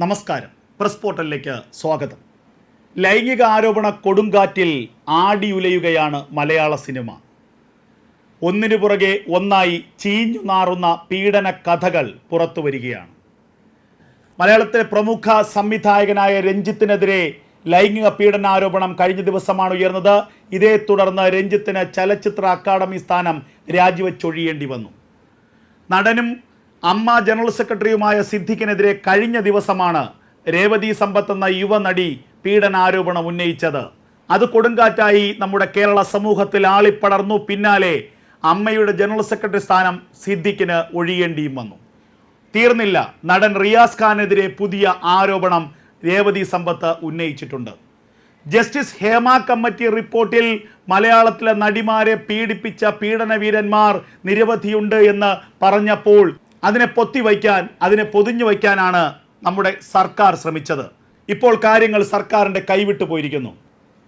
നമസ്കാരം. പ്രസ് പോർട്ടലിലേക്ക് സ്വാഗതം. ലൈംഗിക ആരോപണ കൊടുങ്കാറ്റിൽ ആടിയുലയുകയാണ് മലയാള സിനിമ. ഒന്നിനു പുറകെ ഒന്നായി ചീഞ്ഞു നാറുന്ന പീഡന കഥകൾ പുറത്തു വരികയാണ്. മലയാളത്തിലെ പ്രമുഖ സംവിധായകനായ രഞ്ജിത്തിനെതിരെ ലൈംഗിക പീഡനാരോപണം കഴിഞ്ഞ ദിവസമാണ് ഉയർന്നത്. ഇതേ തുടർന്ന് രഞ്ജിത്തിന് ചലച്ചിത്ര അക്കാദമി സ്ഥാനം രാജിവെച്ചൊഴിയേണ്ടി വന്നു. നടനും അമ്മ ജനറൽ സെക്രട്ടറിയുമായ സിദ്ദിഖിനെതിരെ കഴിഞ്ഞ ദിവസമാണ് രേവതി സമ്പത്ത് എന്ന യുവനടി പീഡനാരോപണം ഉന്നയിച്ചത്. അത് കൊടുങ്കാറ്റായി നമ്മുടെ കേരള സമൂഹത്തിൽ ആളിപ്പടർന്നു. പിന്നാലെ അമ്മയുടെ ജനറൽ സെക്രട്ടറി സ്ഥാനം സിദ്ദിഖിന് ഒഴിയേണ്ടിയും വന്നു. തീർന്നില്ല. നടൻ റിയാസ് ഖാനെതിരെ പുതിയ ആരോപണം രേവതി സമ്പത്ത് ഉന്നയിച്ചിട്ടുണ്ട്. ജസ്റ്റിസ് ഹേമ കമ്മിറ്റി റിപ്പോർട്ടിൽ മലയാളത്തിലെ നടിമാരെ പീഡിപ്പിച്ച പീഡനവീരന്മാർ നിരവധിയുണ്ട് എന്ന് പറഞ്ഞപ്പോൾ അതിനെ പൊത്തി വയ്ക്കാൻ അതിനെ പൊതിഞ്ഞു വയ്ക്കാനാണ് നമ്മുടെ സർക്കാർ ശ്രമിച്ചത്. ഇപ്പോൾ കാര്യങ്ങൾ സർക്കാരിന്റെ കൈവിട്ടു പോയിരിക്കുന്നു.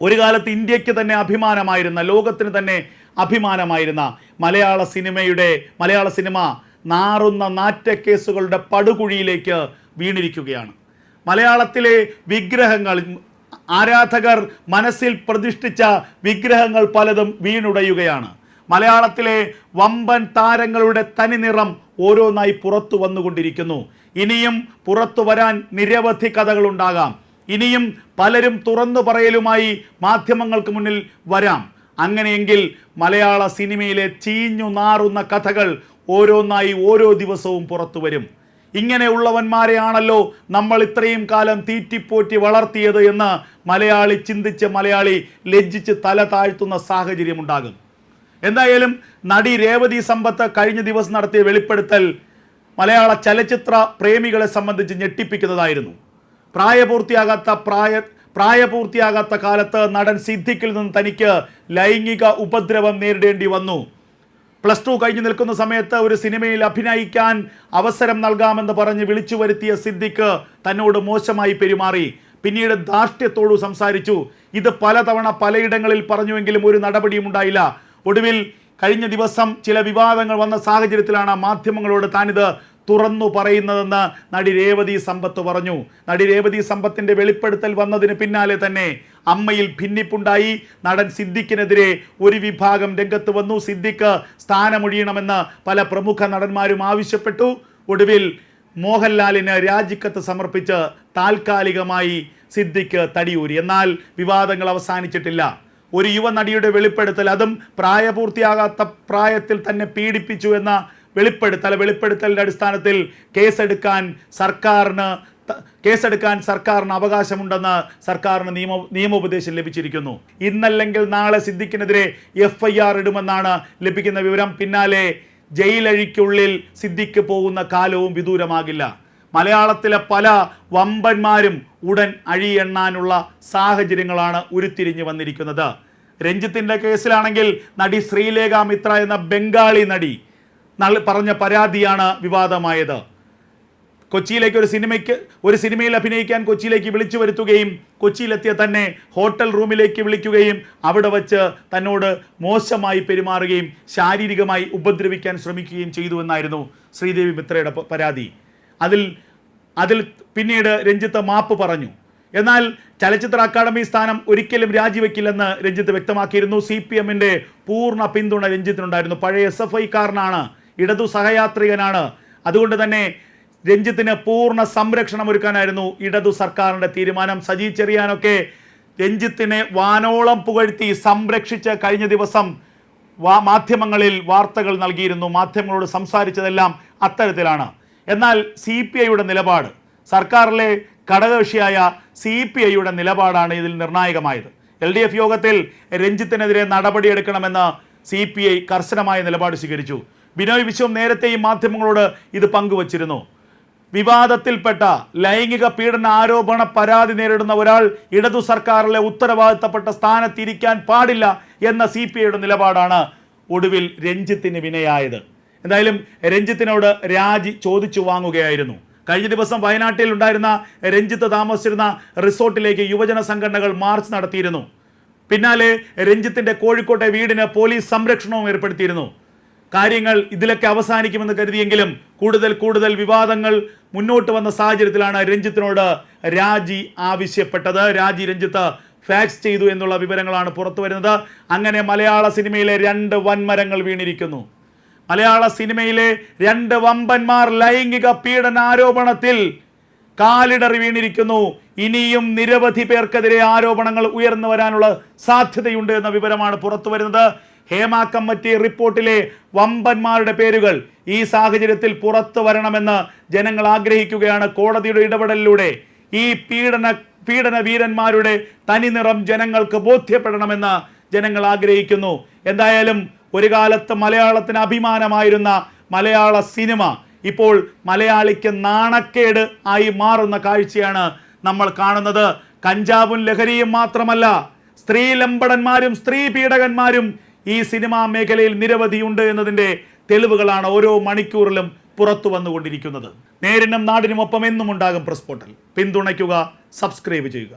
ഒരു കാലത്ത് ഇന്ത്യയ്ക്ക് തന്നെ അഭിമാനമായിരുന്ന ലോകത്തിന് തന്നെ അഭിമാനമായിരുന്ന മലയാള സിനിമയുടെ മലയാള സിനിമ നാറുന്ന നാറ്റക്കേസുകളുടെ പടുകുഴിയിലേക്ക് വീണിരിക്കുകയാണ്. മലയാളത്തിലെ വിഗ്രഹങ്ങൾ ആരാധകർ മനസ്സിൽ പ്രതിഷ്ഠിച്ച വിഗ്രഹങ്ങൾ പലതും വീണുടയുകയാണ്. മലയാളത്തിലെ വമ്പൻ താരങ്ങളുടെ തനിനിറം ഓരോന്നായി പുറത്തു വന്നുകൊണ്ടിരിക്കുന്നു. ഇനിയും പുറത്തു വരാൻ നിരവധി കഥകളുണ്ടാകാം. ഇനിയും പലരും തുറന്നു പറയലുമായി മാധ്യമങ്ങൾക്ക് മുന്നിൽ വരാം. അങ്ങനെയെങ്കിൽ മലയാള സിനിമയിലെ ചീഞ്ഞു നാറുന്ന കഥകൾ ഓരോന്നായി ഓരോ ദിവസവും പുറത്തു വരും. ഇങ്ങനെയുള്ളവന്മാരെയാണല്ലോ നമ്മൾ ഇത്രയും കാലം തീറ്റിപ്പോറ്റി വളർത്തിയത് എന്ന് മലയാളി ചിന്തിച്ച് മലയാളി ലജ്ജിച്ച് തല താഴ്ത്തുന്ന സാഹചര്യമുണ്ടാകും. എന്തായാലും നടി രേവതി സമ്പത്ത് കഴിഞ്ഞ ദിവസം നടത്തിയ വെളിപ്പെടുത്തൽ മലയാള ചലച്ചിത്ര പ്രേമികളെ സംബന്ധിച്ച് ഞെട്ടിപ്പിക്കുന്നതായിരുന്നു. പ്രായപൂർത്തിയാകാത്ത പ്രായ പ്രായപൂർത്തിയാകാത്ത കാലത്ത് നടൻ സിദ്ധിക്കിൽ നിന്ന് തനിക്ക് ലൈംഗിക ഉപദ്രവം നേരിടേണ്ടി വന്നു. പ്ലസ് ടു കഴിഞ്ഞു നിൽക്കുന്ന സമയത്ത് ഒരു സിനിമയിൽ അഭിനയിക്കാൻ അവസരം നൽകാമെന്ന് പറഞ്ഞ് വിളിച്ചു വരുത്തിയ സിദ്ദിഖ് തന്നോട് മോശമായി പെരുമാറി. പിന്നീട് ധാർഷ്ട്യത്തോടു സംസാരിച്ചു. ഇത് പലതവണ പലയിടങ്ങളിൽ പറഞ്ഞുവെങ്കിലും ഒരു നടപടിയും ഉണ്ടായില്ല. ഒടുവിൽ കഴിഞ്ഞ ദിവസം ചില വിവാദങ്ങൾ വന്ന സാഹചര്യത്തിലാണ് മാധ്യമങ്ങളോട് താനിത് തുറന്നു പറയുന്നതെന്ന് നടി രേവതി സമ്പത്ത് പറഞ്ഞു. നടി രേവതി സമ്പത്തിന്റെ വെളിപ്പെടുത്തൽ വന്നതിന് പിന്നാലെ തന്നെ അമ്മയിൽ ഭിന്നിപ്പുണ്ടായി. നടൻ സിദ്ദിഖിനെതിരെ ഒരു വിഭാഗം രംഗത്ത് വന്നു. സിദ്ദിഖ് സ്ഥാനമൊഴിയണമെന്ന് പല പ്രമുഖ നടന്മാരും ആവശ്യപ്പെട്ടു. ഒടുവിൽ മോഹൻലാലിന് രാജിക്കത്ത് സമർപ്പിച്ച് താൽക്കാലികമായി സിദ്ദിഖ് തടിയൂരി. എന്നാൽ വിവാദങ്ങൾ അവസാനിച്ചിട്ടില്ല. ഒരു യുവനടിയുടെ വെളിപ്പെടുത്തൽ അതും പ്രായപൂർത്തിയാകാത്ത പ്രായത്തിൽ തന്നെ പീഡിപ്പിച്ചു എന്ന വെളിപ്പെടുത്തൽ വെളിപ്പെടുത്തലിന്റെ അടിസ്ഥാനത്തിൽ കേസെടുക്കാൻ സർക്കാരിന് കേസെടുക്കാൻ സർക്കാരിന് അവകാശമുണ്ടെന്ന് സർക്കാരിന് നിയമ നിയമോപദേശം ലഭിച്ചിരിക്കുന്നു. ഇന്നല്ലെങ്കിൽ നാളെ സിദ്ദിഖിനെതിരെ എഫ് ഐ ആർ ഇടുമെന്നാണ് ലഭിക്കുന്ന വിവരം. പിന്നാലെ ജയിലഴിക്കുള്ളിൽ സിദ്ദിഖ് പോകുന്ന കാലവും വിദൂരമാകില്ല. മലയാളത്തിലെ പല വമ്പന്മാരും ഉടൻ അഴിയെണ്ണാനുള്ള സാഹചര്യങ്ങളാണ് ഉരുത്തിരിഞ്ഞു വന്നിരിക്കുന്നത്. രഞ്ജിത്തിന്റെ കേസിലാണെങ്കിൽ നടി ശ്രീലേഖ മിത്ര എന്ന ബംഗാളി നടി പറഞ്ഞ പരാതിയാണ് വിവാദമായത്. കൊച്ചിയിലേക്ക് ഒരു സിനിമയ്ക്ക് ഒരു സിനിമയിൽ അഭിനയിക്കാൻ കൊച്ചിയിലേക്ക് വിളിച്ചു വരുത്തുകയും കൊച്ചിയിലെത്തിയ തന്നെ ഹോട്ടൽ റൂമിലേക്ക് വിളിക്കുകയും അവിടെ വച്ച് തന്നോട് മോശമായി പെരുമാറുകയും ശാരീരികമായി ഉപദ്രവിക്കാൻ ശ്രമിക്കുകയും ചെയ്തു എന്നായിരുന്നു ശ്രീദേവി മിത്രയുടെ പരാതി. അതിൽ അതിൽ പിന്നീട് രഞ്ജിത്ത് മാപ്പ് പറഞ്ഞു. എന്നാൽ ചലച്ചിത്ര അക്കാദമി സ്ഥാനം ഒരിക്കലും രാജിവെക്കില്ലെന്ന് രഞ്ജിത്ത് വ്യക്തമാക്കിയിരുന്നു. സി പി എമ്മിന്റെ പൂർണ പിന്തുണ രഞ്ജിത്തിനുണ്ടായിരുന്നു. പഴയ എസ് എഫ് ഐക്കാരനാണ്. ഇടതു സഹയാത്രികനാണ്. അതുകൊണ്ട് തന്നെ രഞ്ജിത്തിന് പൂർണ സംരക്ഷണം ഒരുക്കാനായിരുന്നു ഇടതു സർക്കാരിന്റെ തീരുമാനം. സജി ചെറിയാനൊക്കെ രഞ്ജിത്തിനെ വാനോളം പുകഴ്ത്തി സംരക്ഷിച്ച് കഴിഞ്ഞ ദിവസം മാധ്യമങ്ങളിൽ വാർത്തകൾ നൽകിയിരുന്നു. മാധ്യമങ്ങളോട് സംസാരിച്ചതെല്ലാം അത്തരത്തിലാണ്. എന്നാൽ സി പി ഐയുടെ നിലപാട് സർക്കാരിലെ ഘടകകക്ഷിയായ സി പി ഐയുടെ നിലപാടാണ് ഇതിൽ നിർണായകമായത്. എൽ ഡി എഫ് യോഗത്തിൽ രഞ്ജിത്തിനെതിരെ നടപടിയെടുക്കണമെന്ന് സി പി ഐ കർശനമായ നിലപാട് സ്വീകരിച്ചു. ബിനോയ് വിശ്വം നേരത്തെ ഈ മാധ്യമങ്ങളോട് ഇത് പങ്കുവച്ചിരുന്നു. വിവാദത്തിൽപ്പെട്ട ലൈംഗിക പീഡന ആരോപണ പരാതി നേരിടുന്ന ഒരാൾ ഇടതു സർക്കാരിലെ ഉത്തരവാദിത്തപ്പെട്ട സ്ഥാനത്തിരിക്കാൻ പാടില്ല എന്ന സി പി ഐയുടെ നിലപാടാണ് ഒടുവിൽ രഞ്ജിത്തിന് വിനയായത്. എന്തായാലും രഞ്ജിത്തിനോട് രാജി ചോദിച്ചു വാങ്ങുകയായിരുന്നു. കഴിഞ്ഞ ദിവസം വയനാട്ടിൽ ഉണ്ടായിരുന്ന രഞ്ജിത്ത് താമസിച്ചിരുന്ന റിസോർട്ടിലേക്ക് യുവജന സംഘടനകൾ മാർച്ച് നടത്തിയിരുന്നു. പിന്നാലെ രഞ്ജിത്തിന്റെ കോഴിക്കോട്ടെ വീടിന് പോലീസ് സംരക്ഷണവും ഏർപ്പെടുത്തിയിരുന്നു. കാര്യങ്ങൾ ഇതിലൊക്കെ അവസാനിക്കുമെന്ന് കരുതിയെങ്കിലും കൂടുതൽ കൂടുതൽ വിവാദങ്ങൾ മുന്നോട്ട് വന്ന സാഹചര്യത്തിലാണ് രഞ്ജിത്തിനോട് രാജി ആവശ്യപ്പെട്ടത്. രാജി രഞ്ജിത്ത് ഫാക്സ് ചെയ്തു എന്നുള്ള വിവരങ്ങളാണ് പുറത്തു വരുന്നത് അങ്ങനെ മലയാള സിനിമയിലെ രണ്ട് വൻമരങ്ങൾ വീണിരിക്കുന്നു. മലയാള സിനിമയിലെ രണ്ട് വമ്പന്മാർ ലൈംഗിക പീഡന ആരോപണത്തിൽ കാലിടറി വീണിരിക്കുന്നു. ഇനിയും നിരവധി പേർക്കെതിരെ ആരോപണങ്ങൾ ഉയർന്നു വരാനുള്ള സാധ്യതയുണ്ട് എന്ന വിവരമാണ് പുറത്തു വരുന്നത്. ഹേമ കമ്മിറ്റി റിപ്പോർട്ടിലെ വമ്പന്മാരുടെ പേരുകൾ ഈ സാഹചര്യത്തിൽ പുറത്തു വരണമെന്ന് ജനങ്ങൾ ആഗ്രഹിക്കുകയാണ്. കോടതിയുടെ ഇടപെടലിലൂടെ ഈ പീഡന പീഡന വീരന്മാരുടെ തനിനിറം ജനങ്ങൾക്ക് ബോധ്യപ്പെടണമെന്ന് ജനങ്ങൾ ആഗ്രഹിക്കുന്നു. എന്തായാലും ഒരു കാലത്ത് മലയാളത്തിന് അഭിമാനമായിരുന്ന മലയാള സിനിമ ഇപ്പോൾ മലയാളിക്ക് നാണക്കേട് ആയി മാറുന്ന കാഴ്ചയാണ് നമ്മൾ കാണുന്നത്. കഞ്ചാവും ലഹരിയും മാത്രമല്ല സ്ത്രീ ലംബടന്മാരും സ്ത്രീ പീഡകന്മാരും ഈ സിനിമാ മേഖലയിൽ നിരവധിയുണ്ട് എന്നതിന്റെ തെളിവുകളാണ് ഓരോ മണിക്കൂറിലും പുറത്തു വന്നുകൊണ്ടിരിക്കുന്നത്. നേരിനും നാടിനുമൊപ്പം എന്നും ഉണ്ടാകും പ്രസ് പോർട്ടൽ പിന്തുണയ്ക്കുക സബ്സ്ക്രൈബ് ചെയ്യുക.